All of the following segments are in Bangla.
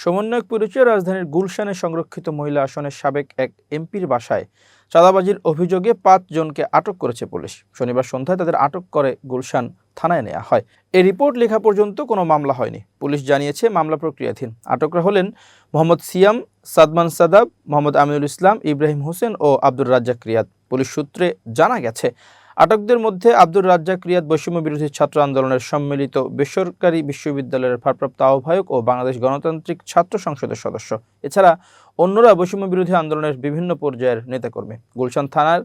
সমন্বয়ক পরিচয় রাজধানীর গুলশানে সংরক্ষিত মহিলা আসনের সাবেক এক এমপির বাসায় চাঁদাবাজির অভিযোগে পাঁচ জনকে আটক করেছে পুলিশ। শনিবার সন্ধ্যায় তাদের আটক করে গুলশান থানায় নেওয়া হয়। এই রিপোর্ট লেখা পর্যন্ত কোনো মামলা হয়নি। পুলিশ জানিয়েছে, মামলা প্রক্রিয়াধীন। আটকরা হলেন মোহাম্মদ সিয়াম, সাদমান সাদাব, মোহাম্মদ আমিনুল ইসলাম, ইব্রাহিম হোসেন ও আব্দুর রাজ্জাক রিয়াদ। পুলিশ সূত্রে জানা গেছে আটকদের মধ্যে আব্দুর রাজ্জাক রিয়াদ বৈষম্য বিরোধী ছাত্র আন্দোলনের সম্মিলিত বেসরকারি বিশ্ববিদ্যালয়ের ভারপ্রাপ্ত আহ্বায়ক ও বাংলাদেশ গণতান্ত্রিক ছাত্র সংসদের সদস্য। এছাড়া অন্যরা বৈষম্য বিরোধী আন্দোলনের বিভিন্ন পর্যায়ের নেতাকর্মী। গুলশান থানার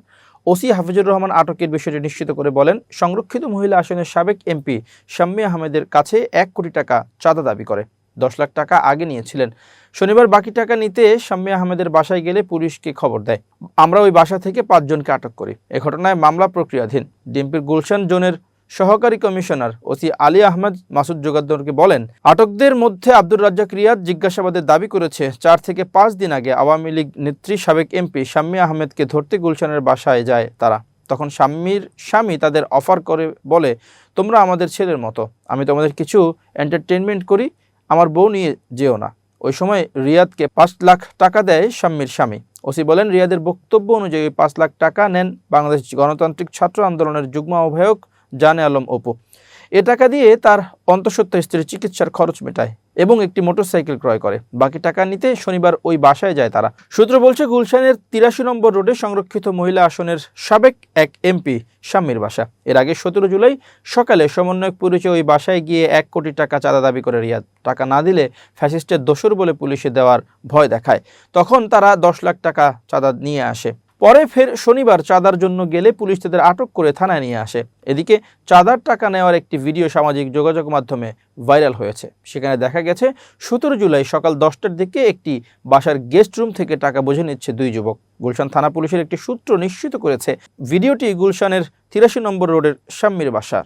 ওসি হাফিজুর রহমান আটকের বিষয়টি নিশ্চিত করে বলেন, সংরক্ষিত মহিলা আসনের সাবেক এমপি শাম্মী আহমেদের কাছে এক কোটি টাকা চাঁদা দাবি করে। দশ লাখ টাকা আগে নিয়েছিলেন। শনিবার বাকি টাকা নিতে শাম্মী আহমেদের বাসায় গেলে পুলিশকে খবর দেয়। আমরা ওই বাসা থেকে পাঁচজনকে আটক করি। এ ঘটনায় মামলা প্রক্রিয়াধীন। ডিএমপির গুলশান জোনের সহকারী কমিশনার ওসি আলী আহমেদ মাসুদ যোগাদ্দরকে বলেন, আটকদের মধ্যে আব্দুর রাজ্জাক রিয়াদ জিজ্ঞাসাবাদের দাবি করেছে, চার থেকে পাঁচ দিন আগে আওয়ামী লীগ নেত্রী সাবেক এমপি শাম্মী আহমেদকে ধরতে গুলশানের বাসায় যায় তারা। তখন শাম্মীর স্বামী তাদের অফার করে বলে, তোমরা আমাদের ছেলের মতো, আমি তোমাদের কিছু এন্টারটেনমেন্ট করি আমার বউ নিয়ে যেও না। ওই সময় রিয়াদকে পাঁচ লাখ টাকা দেয় শাম্মীর স্বামী। ওসি বলেন, রিয়াদের বক্তব্য অনুযায়ী পাঁচ লাখ টাকা নেন বাংলাদেশ গণতান্ত্রিক ছাত্র আন্দোলনের যুগ্ম আহ্বায়ক জানে আলম অপু। এ টাকা দিয়ে তার অন্তঃসত্ত্বা স্ত্রীর চিকিৎসার খরচ মেটায় এবং একটি মোটরসাইকেল ক্রয় করে। বাকি টাকা নিতে শনিবার ওই বাসায় যায় তারা। সূত্র বলছে, গুলশানের তিরাশি নম্বর রোডে সংরক্ষিত মহিলা আসনের সাবেক এক এমপি স্বামীর বাসা। এর আগে সতেরো জুলাই সকালে সমন্বয়ক পরিচয় ওই বাসায় গিয়ে এক কোটি টাকা চাঁদা দাবি করে রিয়াদ। টাকা না দিলে ফ্যাসিস্টের দোসর বলে পুলিশে দেওয়ার ভয় দেখায়। তখন তারা দশ লাখ টাকা চাঁদা নিয়ে আসে। পরে ফের শনিবার চাঁদার জন্য গেলে পুলিশ তাদের আটক করে থানায় নিয়ে আসে। এদিকে চাঁদার টাকা নেওয়ার একটি ভিডিও সামাজিক যোগাযোগ মাধ্যমে ভাইরাল হয়েছে। সেখানে দেখা গেছে, সতেরো জুলাই সকাল দশটার দিকে একটি বাসার গেস্ট রুম থেকে টাকা বুঝে নিচ্ছে দুই যুবক। গুলশান থানা পুলিশের একটি সূত্র নিশ্চিত করেছে, ভিডিওটি গুলশানের তিরাশি নম্বর রোডের শাম্মীর বাসার